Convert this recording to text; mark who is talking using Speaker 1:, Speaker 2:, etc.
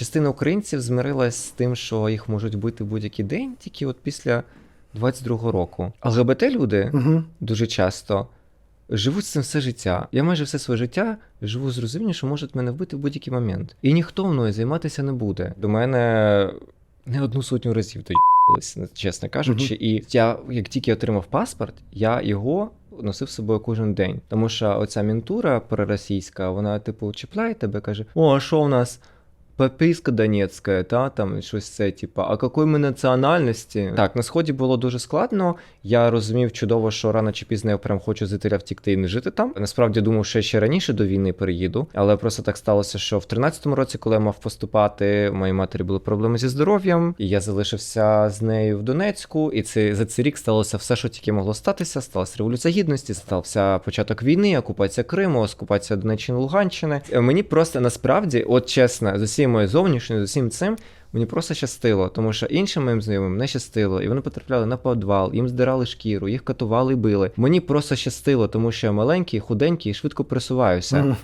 Speaker 1: частина українців змирилась з тим, що їх можуть бити будь-який день, тільки от після 22-го року. ЛГБТ люди
Speaker 2: Угу.
Speaker 1: дуже часто живуть з цим все життя. Я майже все своє життя живу з розумінням, що можуть мене вбити в будь-який момент. І ніхто мною займатися не буде. До мене не одну сотню разів доїбались, чесно кажучи. І я, як тільки отримав паспорт, я його. Носив з собою кожен день, тому що оця мінтура проросійська, вона типу чіпляє тебе, каже: О, а що у нас? Пописка Донецька, та там щось це, типу, а якої ми національності? Так, на сході було дуже складно. Я розумів чудово, що рано чи пізно я прям хочу з Італя втікти і не жити там. Насправді думав, що я ще раніше до війни переїду, але просто так сталося, що в 13-му році, коли я мав поступати, у моїй матері були проблеми зі здоров'ям, і я залишився з нею в Донецьку. І це за цей рік сталося все, що тільки могло статися. Сталася революція гідності, стався початок війни, окупація Криму, окупація Донеччини, Луганщини. Мені просто насправді, от чесно, з усією моєю зовнішньою, з усім цим. Мені просто щастило, тому що іншим моїм знайомим не щастило, і вони потрапляли на підвал, їм здирали шкіру, їх катували і били. Мені просто щастило, тому що я маленький, худенький і швидко присуваюся.